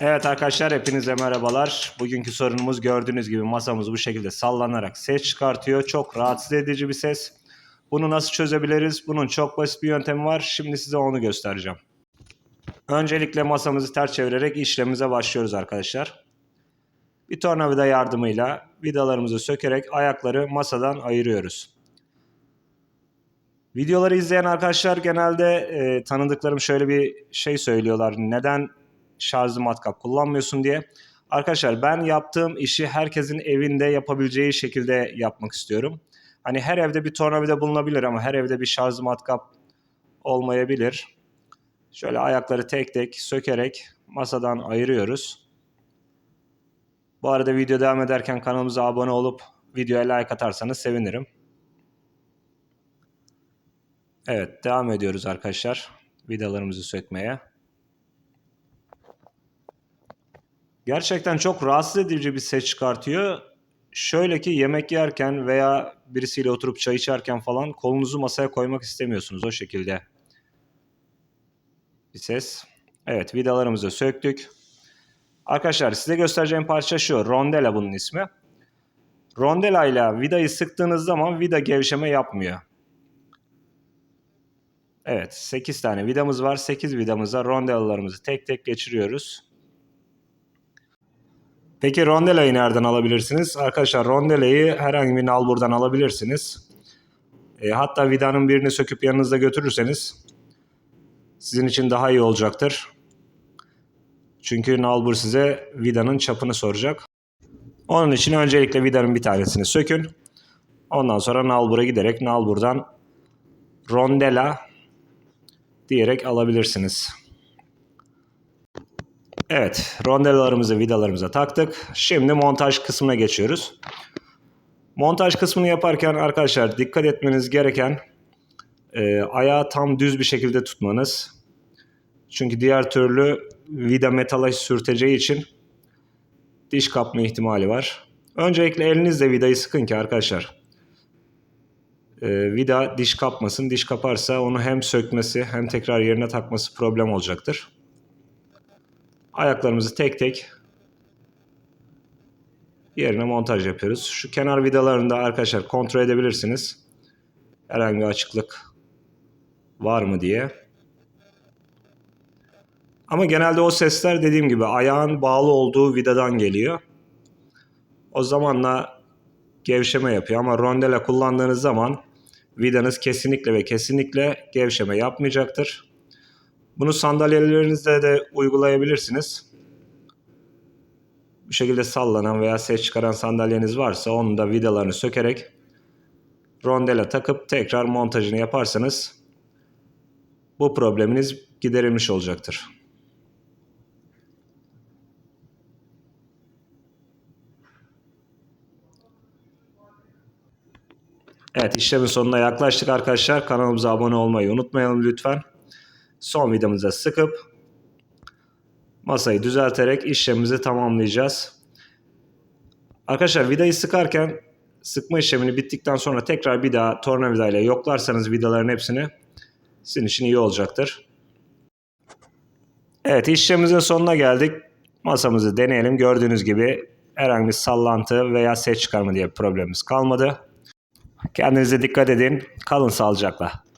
Evet arkadaşlar hepinize merhabalar. Bugünkü sorunumuz gördüğünüz gibi masamız bu şekilde sallanarak ses çıkartıyor. Çok rahatsız edici bir ses. Bunu nasıl çözebiliriz? Bunun çok basit bir yöntemi var. Şimdi size onu göstereceğim. Öncelikle masamızı ters çevirerek işlemimize başlıyoruz arkadaşlar. Bir tornavida yardımıyla vidalarımızı sökerek ayakları masadan ayırıyoruz. Videoları izleyen arkadaşlar genelde e, tanıdıklarım şöyle bir şey söylüyorlar. Neden şarjlı matkap kullanmıyorsun diye. Arkadaşlar ben yaptığım işi herkesin evinde yapabileceği şekilde yapmak istiyorum. Hani her evde bir tornavida bulunabilir ama her evde bir şarjlı matkap olmayabilir. Şöyle ayakları tek tek sökerek masadan ayırıyoruz. Bu arada video devam ederken kanalımıza abone olup videoya like atarsanız sevinirim. Evet devam ediyoruz arkadaşlar vidalarımızı sökmeye. Gerçekten çok rahatsız edici bir ses çıkartıyor. Şöyle ki yemek yerken veya birisiyle oturup çay içerken falan kolunuzu masaya koymak istemiyorsunuz o şekilde. Bir ses. Evet vidalarımızı söktük. Arkadaşlar size göstereceğim parça şu. Rondela bunun ismi. Rondela ile vidayı sıktığınız zaman vida gevşeme yapmıyor. Evet 8 tane vidamız var. 8 vidamıza rondelalarımızı tek tek geçiriyoruz. Peki rondelayı nereden alabilirsiniz? Arkadaşlar rondelayı herhangi bir nalburdan alabilirsiniz. E, hatta vidanın birini söküp yanınızda götürürseniz sizin için daha iyi olacaktır. Çünkü nalbur size vidanın çapını soracak. Onun için öncelikle vidanın bir tanesini sökün. Ondan sonra nalbura giderek nalburdan rondela diyerek alabilirsiniz. Evet, rondellalarımızı vidalarımıza taktık. Şimdi montaj kısmına geçiyoruz. Montaj kısmını yaparken arkadaşlar dikkat etmeniz gereken e, ayağı tam düz bir şekilde tutmanız. Çünkü diğer türlü vida metala sürteceği için diş kapma ihtimali var. Öncelikle elinizle vidayı sıkın ki arkadaşlar. E, vida diş kapmasın. Diş kaparsa onu hem sökmesi hem tekrar yerine takması problem olacaktır. Ayaklarımızı tek tek yerine montaj yapıyoruz. Şu kenar vidalarını da arkadaşlar kontrol edebilirsiniz. Herhangi açıklık var mı diye. Ama genelde o sesler dediğim gibi ayağın bağlı olduğu vidadan geliyor. O zamanla gevşeme yapıyor ama rondela kullandığınız zaman vidanız kesinlikle ve kesinlikle gevşeme yapmayacaktır. Bunu sandalyelerinizde de uygulayabilirsiniz. Bu şekilde sallanan veya ses çıkaran sandalyeniz varsa onun da vidalarını sökerek rondela takıp tekrar montajını yaparsanız bu probleminiz giderilmiş olacaktır. Evet işlemin sonuna yaklaştık arkadaşlar. Kanalımıza abone olmayı unutmayalım lütfen. Son vidamıza sıkıp masayı düzelterek işlemimizi tamamlayacağız. Arkadaşlar vidayı sıkarken sıkma işlemini bittikten sonra tekrar bir daha tornavida ile yoklarsanız vidaların hepsini sizin için iyi olacaktır. Evet işlemimizin sonuna geldik. Masamızı deneyelim. Gördüğünüz gibi herhangi bir sallantı veya ses çıkarma diye bir problemimiz kalmadı. Kendinize dikkat edin. Kalın sağlıcakla.